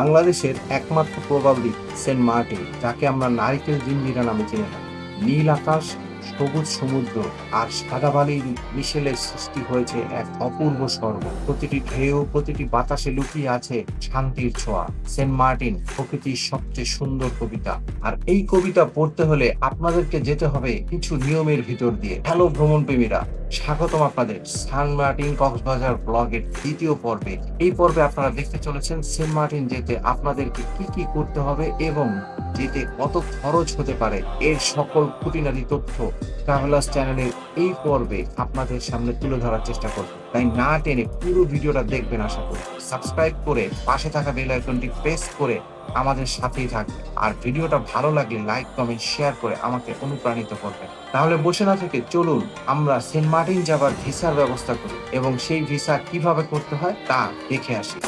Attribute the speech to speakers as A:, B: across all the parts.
A: বাংলাদেশের একমাত্র probably Saint Martin, যাকে আমরা নারিকেল জিঞ্জিরা নামে চিনি না। নীল আকাশ, সবুজ সমুদ্র আর সাদা বালির মিশেলের সৃষ্টি হয়েছে এক অপূর্ব স্বর্গ। প্রতিটি ঢেউ, প্রতিটি বাতাসে লুকিয়ে আছে শান্তির ছোঁয়া। সেন্ট মার্টিন প্রকৃতির সবচেয়ে সুন্দর কবিতা। আর এই কবিতা পড়তে হলে আপনাদেরকে যেতে হবে কিছু নিয়মের ভিতর দিয়ে। হ্যালো ভ্রমণ প্রেমীরা স্বাগতম আপনাদের সান মার্টিন কক্সবাজার ব্লগের দ্বিতীয় পর্বে। এই পর্বে আপনারা দেখতে চলেছেন সেন্ট মার্টিন যেতে আপনাদেরকে কি কি করতে হবে এবং যেতে কত খরচ হতে পারে এর সকল খুঁটিনাটি তথ্য ট্রাভেলার্স চ্যানেলের এই পর্বে আপনাদের সামনে তুলে ধরার চেষ্টা করব। তাই না টেনে পুরো ভিডিওটা দেখবেন আশা করি। সাবস্ক্রাইব করে পাশে থাকা বেল আইকনটি প্রেস করে আমাদের সাথেই থাকবে। আর ভিডিওটা ভালো লাগলে লাইক, কমেন্ট শেয়ার করে আমাকে অনুপ্রাণিত করবেন তাহলে বসে না থেকে চলুন আমরা সেন্ট মার্টিন যাবার ভিসার ব্যবস্থা করি এবং সেই ভিসা কীভাবে করতে হয় তা দেখে আসি।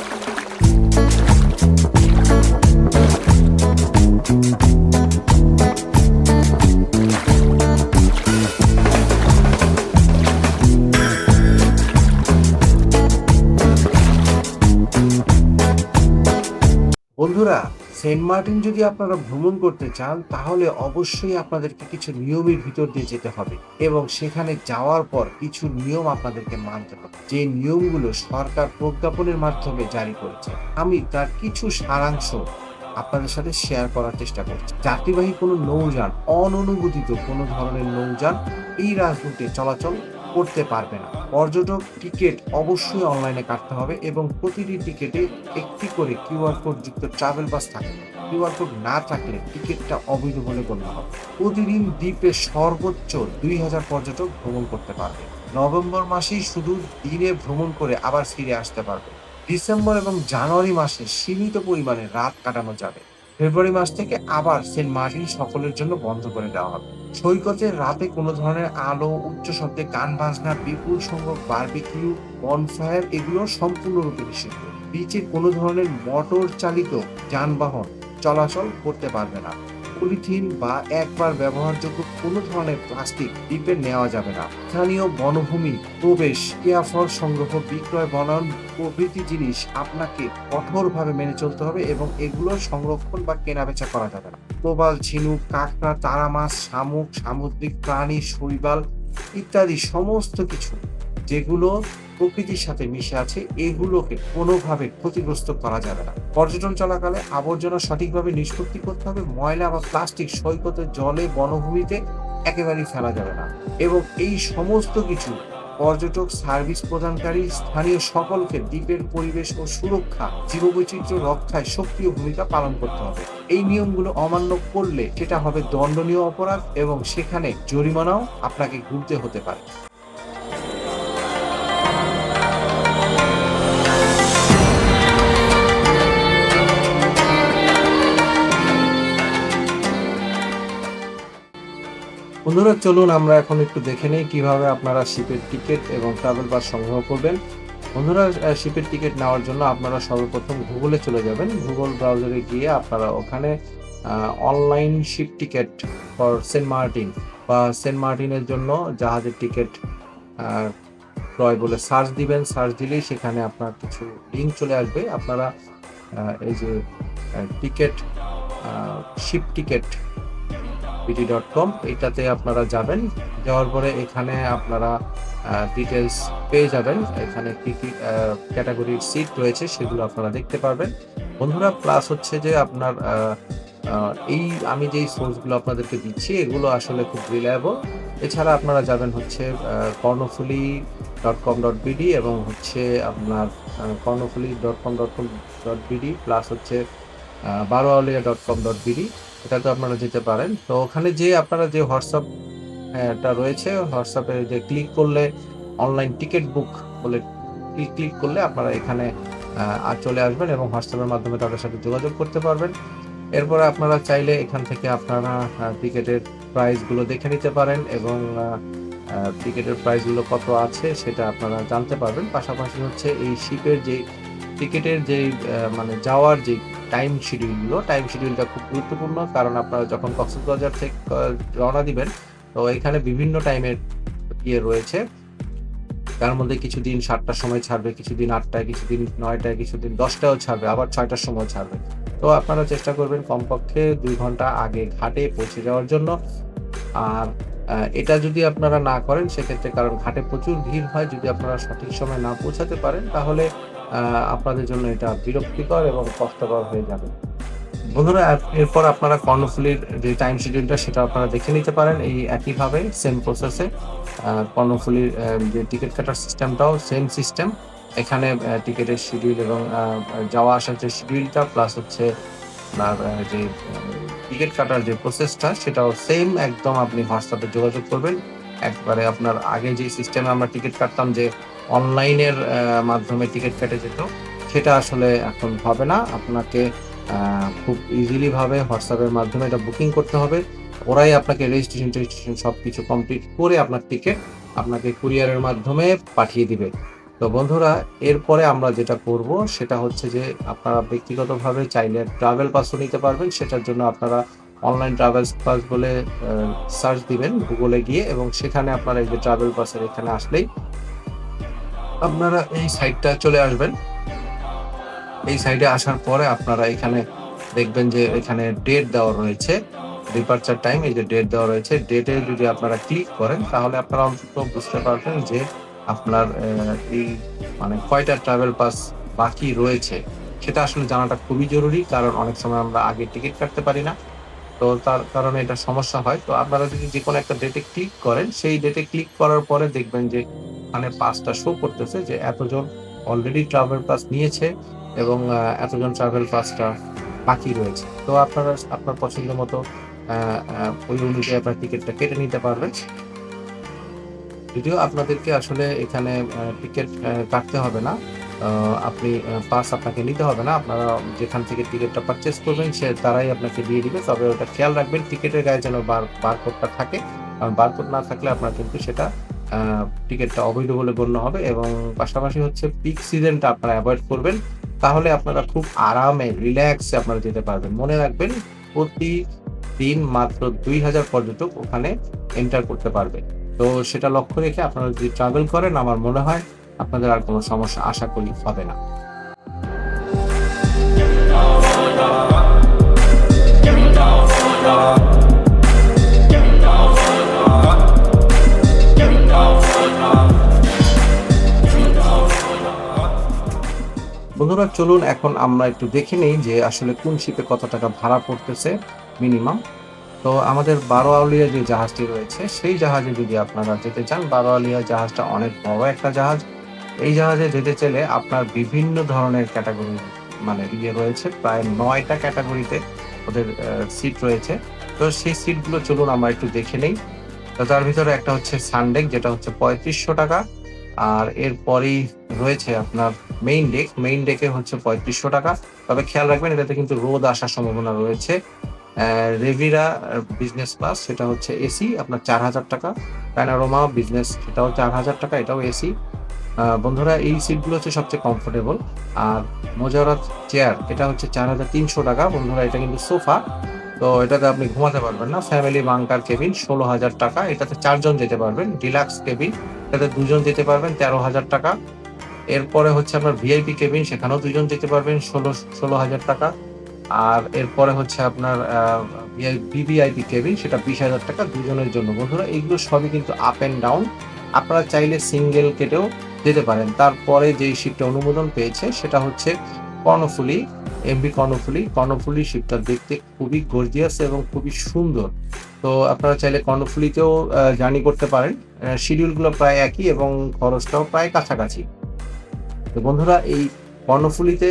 A: বন্ধুরা সেন্ট মার্টিন যদি আপনারা ভ্রমণ করতে চান, তাহলে অবশ্যই আপনাদেরকে কিছু নিয়মের ভিতর দিয়ে যেতে হবে এবং সেখানে যাওয়ার পর কিছু নিয়ম আপনাদেরকে মানতে হবে। যে নিয়মগুলো সরকার প্রজ্ঞাপনের মাধ্যমে জারি করেছে, আমি তার কিছু সারাংশ আপনাদের সাথে শেয়ার করার চেষ্টা করছি। যাত্রীবাহী কোনো নৌযান, অননুমোদিত কোনো ধরনের নৌযান এই রাজরুটে চলাচল করতে পারবে না। পর্যটক টিকিট অবশ্যই অনলাইনে কাটতে হবে এবং প্রতিটি টিকিটে একটি করে কিউআর কোড যুক্ত ট্রাভেল বাস থাকে। কিউআর কোড না থাকলে টিকিটটা অবৈধ বলে গণ্য হবে প্রতিদিন দ্বীপে সর্বোচ্চ দুই হাজার পর্যটক ভ্রমণ করতে পারবে। নভেম্বর মাসেই শুধু দিনে ভ্রমণ করে আবার ফিরে আসতে পারবে। ডিসেম্বর এবং জানুয়ারি মাসে সীমিত পরিমাণে রাত কাটানো যাবে। ফেব্রুয়ারি মাস থেকে আবার সেন্ট মার্টিন সকলের জন্য বন্ধ করে দেওয়া হবে। সৈকতে রাতে কোনো ধরনের আলো, উচ্চ শব্দে গান বাজনা, বিপুল সংখ্যক বার্বিকিউ বনফায়ার এগুলো সম্পূর্ণরূপে নিষিদ্ধ। বিচে কোনো ধরনের মোটর চালিত যানবাহন চলাচল করতে পারবে না। পলিথিন বা একবার ব্যবহারযোগ্য কোনো ধরনের প্লাস্টিক দ্বীপে নেওয়া যাবে না। স্থানীয় বনভূমি, প্রবেশ কেয়াফল সংগ্রহ, বিক্রয়, বনায়ন প্রভৃতি জিনিস আপনাকে কঠোরভাবে মেনে চলতে হবে এবং এগুলো সংরক্ষণ বা কেনাবেচা করা যাবে না। প্রবাল, ঝিনুক, কাঁকড়া, তারা মাছ, শামুক, সামুদ্রিক প্রাণী, শৈবাল ইত্যাদি সমস্ত কিছু যেগুলো প্রকৃতির সাথে মিশে আছে, এগুলোকে কোনোভাবে ক্ষতিগ্রস্ত করা যাবে না। পর্যটন চলাকালে আবর্জনা সঠিকভাবে নিষ্পত্তি করতে হবে, ময়লা বা প্লাস্টিক সৈকতের জলে বনভূমিতে একেবারেই ফেলা যাবে না। এবং এই সমস্ত কিছু পর্যটক সার্ভিস প্রদানকারী, স্থানীয় সকলকে দ্বীপের পরিবেশ ও সুরক্ষা, জীববৈচিত্র্য রক্ষায় সক্রিয় ভূমিকা পালন করতে হবে। এই নিয়মগুলো অমান্য করলে সেটা হবে দণ্ডনীয় অপরাধ এবং সেখানে জরিমানাও আপনাকে ঘুরতে হতে পারে। বন্ধুরা, চলুন আমরা এখন একটু দেখে নিই কীভাবে আপনারা শিপের টিকিট এবং ট্রাভেল পাস সংগ্রহ করবেন। বন্ধুরা শিপের টিকিট নেওয়ার জন্য আপনারা সর্বপ্রথম গুগলে চলে যাবেন। গুগল ব্রাউজারে গিয়ে আপনারা ওখানে online ship ticket for Saint Martin বা সেন্ট মার্টিনের জন্য জাহাজের টিকিট ক্রয় বলে সার্চ দিবেন। সার্চ দিলেই সেখানে আপনার কিছু লিঙ্ক চলে আসবে। আপনারা এই যে ticket ship ticket PT dot com এটাতে আপনারা যাবেন। যাওয়ার পরে এখানে আপনারা ডিটেলস পেয়ে যাবেন। এখানে কী কী ক্যাটাগরির সিট রয়েছে সেগুলো আপনারা দেখতে পারবেন। বন্ধুরা প্লাস হচ্ছে যে আপনার এই আমি যেই সোর্সগুলো আপনাদেরকে দিচ্ছি, এগুলো আসলে খুব রিলায়েবল এছাড়া আপনারা যাবেন হচ্ছে Karnaphuli dot com dot BD এবং হচ্ছে আপনার Karnaphuli dot com dot com dot BD plus হচ্ছে Baroalia dot com dot BD এটাতে আপনারা যেতে পারেন। তো ওখানে যে আপনারা যে হোয়াটসঅ্যাপ টা রয়েছে, হোয়াটসঅ্যাপে যে ক্লিক করলে অনলাইন টিকিট বুক বলে ক্লিক ক্লিক করলে আপনারা এখানে চলে আসবেন এবং হোয়াটসঅ্যাপের মাধ্যমে তাদের সাথে যোগাযোগ করতে পারবেন। এরপরে আপনারা চাইলে এখান থেকে আপনারা টিকিটের প্রাইসগুলো দেখে নিতে পারেন এবং টিকিটের প্রাইসগুলো কত আছে সেটা আপনারা জানতে পারবেন। পাশাপাশি হচ্ছে এই শিপের যে, টিকিটের যে মানে যাওয়ার যে টাইম শিডিউলগুলো টাইম শিডিউলটা খুব গুরুত্বপূর্ণ, কারণ আপনারা যখন কক্সবাজার থেকে রওনা দিবেন, তো এখানে বিভিন্ন টাইমের ইয়ে রয়েছে। তার মধ্যে কিছুদিন সাতটার সময় ছাড়বে, কিছুদিন আটটায়, কিছুদিন নয়টায়, কিছুদিন দশটায়ও ছাড়বে, আবার ছয়টার সময় ছাড়বে। তো আপনারা চেষ্টা করবেন কমপক্ষে দুই ঘণ্টা আগে ঘাটে পৌঁছে যাওয়ার জন্য। আর এটা যদি আপনারা না করেন, সেক্ষেত্রে কারণ ঘাটে প্রচুর ভিড় হয়, যদি আপনারা সঠিক সময় না পৌঁছাতে পারেন, তাহলে আপনাদের জন্য এটা বিরক্তিকর এবং কষ্টকর হয়ে যাবে। বন্ধুরা এরপর আপনারা কর্ণফুলির যে টাইম শিডিউলটা সেটা আপনারা দেখে নিতে পারেন এই একইভাবে সেম প্রসেসে কর্ণফুলির যে টিকিট কাটার সিস্টেমটাও সেম সিস্টেম এখানে টিকিটের শিডিউল এবং যাওয়া আসার যে শিডিউলটা প্লাস হচ্ছে আপনার যে টিকিট কাটার যে প্রসেসটা সেটাও সেম একদম আপনি হোয়াটসঅ্যাপে যোগাযোগ করবেন। একবারে আপনার আগে যে সিস্টেমে আমরা টিকিট কাটতাম যে অনলাইনের মাধ্যমে টিকিট কেটে যেত। সেটা আসলে এখন হবে না। আপনাকে খুব ইজিলি ভাবে হোয়াটসঅ্যাপের মাধ্যমে এটা বুকিং করতে হবে। ওরাই আপনাকে রেজিস্ট্রেশন টেজিস্ট্রেশন সব কিছু কমপ্লিট করে আপনার টিকিট আপনাকে কুরিয়ারের মাধ্যমে পাঠিয়ে দিবে। তো বন্ধুরা, এরপরে আমরা যেটা করব, সেটা হচ্ছে যে আপনারা ব্যক্তিগতভাবে চাইলে ট্রাভেল পাসও নিতে পারবেন। সেটার জন্য আপনারা অনলাইন ট্রাভেল পাস বলে সার্চ দিবেন গুগলে গিয়ে এবং সেখানে আপনারা এই যে ট্রাভেল পাসের এখানে আসলেই আপনারা এই সাইডটা চলে আসবেন। এই সাইডে আসার পরে আপনারা এখানে দেখবেন যে এখানে ডেট দেওয়া রয়েছে। ডিপার্চার টাইম এই যে ডেট দেওয়া রয়েছে। ডেটে যদি আপনারা ক্লিক করেন, তাহলে আপনারা অন্তত বুঝতে পারবেন যে আপনার এই মানে কয়টা ট্রাভেল পাস বাকি রয়েছে। সেটা আসলে জানাটা খুবই জরুরি, কারণ অনেক সময় আমরা আগে টিকিট কাটতে পারি না। তো তার কারণে এটা সমস্যা হয়। তো আপনারা যদি যে কোনো একটা ডেটে ক্লিক করেন, সেই ডেটে ক্লিক করার পরে দেখবেন যে মানে পাসটা শো করতেছে যে এতজন অলরেডি ট্রাভেল পাস নিয়েছে এবং এতজন ট্রাভেল পাসটা বাকি রয়েছে। তো আপনারা, আপনার পছন্দ মতো ওই অনুযায়ী আপনার টিকিটটা কেটে নিতে পারবেন। যদিও আপনাদেরকে আসলে এখানে টিকিট কাটতে হবে না। আপনি পাস আপনাকে নিতে হবে না। আপনারা যেখান থেকে টিকিটটা পারচেস করবেন, সে তারাই আপনাকে দিয়ে দিবে। তবে ওটা খেয়াল রাখবেন, টিকিটের গায়ে যেন বার বারকোডটা থাকে। কারণ বারকোড না থাকলে আপনার কিন্তু সেটা টিকিটটা অবৈধ বলে গণ্য হবে এবং পাশাপাশি হচ্ছে পিক সিজনটা আপনারা অ্যাভয়েড করবেন। তাহলে আপনারা খুব আরামে রিল্যাক্সে আপনারা যেতে পারবেন। মনে রাখবেন প্রতি দিন মাত্র দুই হাজার পর্যটক ওখানে এন্টার করতে পারবে। তো সেটা লক্ষ্য রেখে আপনারা যদি ট্রাভেল করেন, আমার মনে হয় আপনাদের আর কোনো সমস্যা আশা করি হবে না। বন্ধুরা, চলুন এখন আমরা একটু দেখে নেই যে আসলে কোন শিপে কত টাকা ভাড়া পড়তেছে মিনিমাম তো আমাদের বারোয়ালিয়া যে জাহাজটি রয়েছে, সেই জাহাজে যদি আপনারা যেতে চান, বারোয়ালিয়া জাহাজটা অনেক বড় একটা জাহাজ। এই জাহাজে যেতে চাইলে আপনার বিভিন্ন ধরনের ক্যাটাগরি মানে ইয়ে রয়েছে। প্রায় নয়টা ক্যাটাগরিতে ওদের সিট রয়েছে। তো সেই সিটগুলো চলুন আমরা একটু দেখে নেই। তো তার ভিতরে একটা হচ্ছে সানডেক যেটা হচ্ছে পঁয়ত্রিশশো টাকা। আর এরপরেই রয়েছে আপনার মেইন ডেক মেইন ডেকে হচ্ছে পঁয়ত্রিশশো টাকা। তবে খেয়াল রাখবেন, এটাতে কিন্তু রোদ আসার সম্ভাবনা রয়েছে। রেভিরা বিজনেস ক্লাস সেটা হচ্ছে এসি আপনার চার হাজার টাকা। প্যানারোমা বিজনেস সেটাও চার হাজার টাকা, এটাও এসি বন্ধুরা, এই সিটগুলো হচ্ছে সবচেয়ে কমফোর্টেবল আর মোজারাত চেয়ার এটা হচ্ছে চার হাজার তিনশো টাকা। বন্ধুরা, এটা কিন্তু সোফা। তো এটাতে আপনি ঘুমাতে পারবেন না। ফ্যামিলি বাংকার কেবিন ষোলো হাজার টাকা। এটাতে চারজন যেতে পারবেন। ডিলাক্স কেবিন এটাতে দুজন যেতে পারবেন, তেরো হাজার টাকা। এরপরে হচ্ছে আপনার ভিআইপি কেবিন সেখানেও দুজন যেতে পারবেন, ষোলো ষোলো হাজার টাকা। আর এরপরে হচ্ছে আপনার ভিভিআইপি কেবিন সেটা বিশ হাজার টাকা দুজনের জন্য। বন্ধুরা, এইগুলো সবই কিন্তু আপ অ্যান্ড ডাউন আপনারা চাইলে সিঙ্গেল কেটেও যেতে পারেন। তারপরে যেই শিপটা অনুমোদন পেয়েছে, সেটা হচ্ছে কর্ণফুলি এমবি কর্ণফুলি। কর্ণফুলি শিপটা দেখতে খুবই গর্জিয়াস এবং খুবই সুন্দর। তো আপনারা চাইলে কর্ণফুলিতেও জার্নি করতে পারেন। শিডিউলগুলো প্রায় একই এবং খরচটাও প্রায় কাছাকাছি। তো বন্ধুরা, এই কর্ণফুলিতে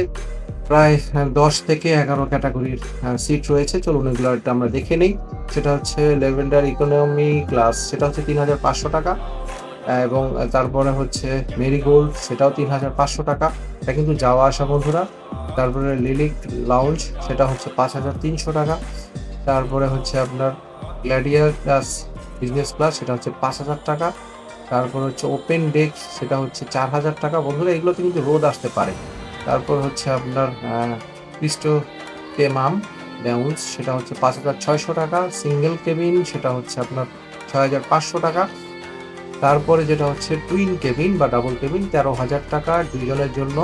A: প্রায় দশ থেকে এগারো ক্যাটাগরির সিট রয়েছে। চলুন এগুলো একটা আমরা দেখে নিই। সেটা হচ্ছে লেভেন্ডার ইকোনমি ক্লাস। সেটা হচ্ছে তিন হাজার পাঁচশো টাকা। এবং তারপরে হচ্ছে মেরিগোল্ড সেটাও তিন হাজার পাঁচশো টাকা। এটা কিন্তু যাওয়া আসা বন্ধুরা। তারপরে লিলিক লাউঞ্জ সেটা হচ্ছে পাঁচ হাজার তিনশো টাকা। তারপরে হচ্ছে আপনার গ্ল্যাডিয়ার ক্লাস বিজনেস ক্লাস সেটা হচ্ছে পাঁচ হাজার টাকা। তারপর হচ্ছে ওপেন ডেক সেটা হচ্ছে চার হাজার টাকা। বন্ধুরা, এগুলোতে কিন্তু রোদ আসতে পারে। তারপর হচ্ছে আপনার ক্রিস্টো টেমাম ডাউন্স সেটা হচ্ছে পাঁচ হাজার ছয়শো টাকা। সিঙ্গেল কেবিন সেটা হচ্ছে আপনার ছয় হাজার পাঁচশো টাকা। তারপরে যেটা হচ্ছে টুইন কেবিন বা ডাবল কেবিন তেরো হাজার টাকা দুইজনের জন্য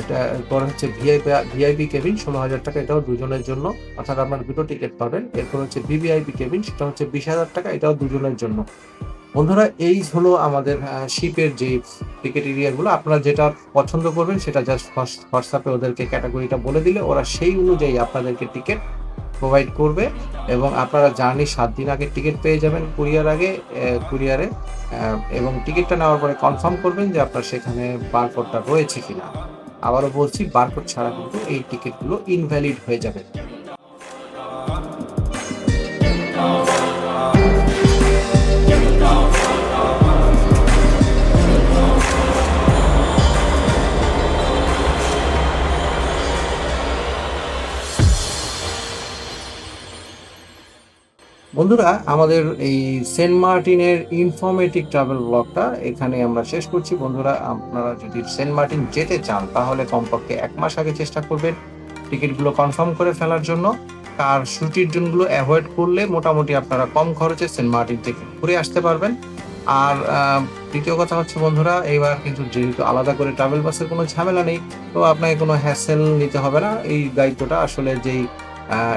A: এটা এরপর হচ্ছে ভিআইপি ভিআইপি কেবিন ষোলো হাজার টাকা, এটাও দুজনের জন্য। অর্থাৎ আপনার দুটো টিকিট পাবেন। এরপর হচ্ছে ভিভিআইপি কেবিন সেটা হচ্ছে বিশ হাজার টাকা, এটাও দুজনের জন্য। বন্ধুরা, এই হলো আমাদের শিপের যে টিকিট এরিয়াগুলো আপনারা যেটা পছন্দ করবেন, সেটা জাস্ট হোয়াটসঅ্যাপে ওদেরকে ক্যাটাগরিটা বলে দিলে, ওরা সেই অনুযায়ী আপনাদেরকে টিকিট প্রোভাইড করবে এবং আপনারা জার্নি সাত দিন আগে টিকিট পেয়ে যাবেন কুরিয়ার আগে কুরিয়ারে এবং টিকিটটা নেওয়ার পরে কনফার্ম করবেন যে আপনার সেখানে বারকোডটা রয়েছে কিনা। আবারও বলছি বারকোড ছাড়া কিন্তু এই টিকিটগুলো ইনভ্যালিড হয়ে যাবে। বন্ধুরা, আমাদের এই সেন্ট মার্টিনের ইনফরমেটিভ ট্রাভেল ব্লগটা এখানে আমরা শেষ করছি। বন্ধুরা, আপনারা যদি সেন্ট মার্টিন যেতে চান, তাহলে কমপক্ষে এক মাস আগে চেষ্টা করবেন টিকিটগুলো কনফার্ম করে ফেলার জন্য। আর ছুটির দিনগুলো অ্যাভয়েড করলে মোটামুটি আপনারা কম খরচে সেন্ট মার্টিন থেকে ঘুরে আসতে পারবেন। আর দ্বিতীয় কথা হচ্ছে বন্ধুরা এবার কিন্তু যেহেতু আলাদা করে ট্রাভেল বাসের কোনো ঝামেলা নেই, তো আপনাকে কোনো হ্যাসেল নিতে হবে না। এই দায়িত্বটা আসলে যেই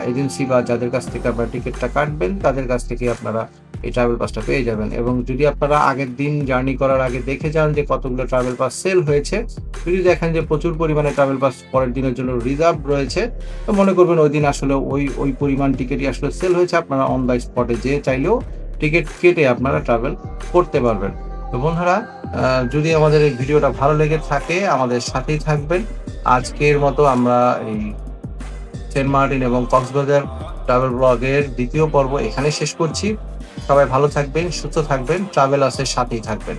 A: এজেন্সি বা যাদের কাছ থেকে আপনারা টিকিটটা কাটবেন, তাদের কাছ থেকে আপনারা এই ট্রাভেল পাসটা পেয়ে যাবেন। এবং যদি আপনারা আগের দিন জার্নি করার আগে দেখে যান যে কতগুলো ট্রাভেল পাস সেল হয়েছে, যদি দেখেন যে প্রচুর পরিমাণে ট্রাভেল পাস পরের দিনের জন্য রিজার্ভ রয়েছে, তো মনে করবেন ওই দিন আসলে ওই ওই পরিমাণ টিকিটই আসলে সেল হয়েছে, আপনারা অন দ্য স্পটে যেয়ে চাইলেও টিকিট কেটে আপনারা ট্রাভেল করতে পারবেন। তো বন্ধুরা যদি আমাদের এই ভিডিওটা ভালো লেগে থাকে, আমাদের সাথেই থাকবেন। আজকের মতো আমরা এই সেন্ট মার্টিন এবং কক্সবাজার ট্রাভেল ব্লগের দ্বিতীয় পর্ব এখানে শেষ করছি। সবাই ভালো থাকবেন, সুস্থ থাকবেন ট্রাভেল আসের সাথেই থাকবেন।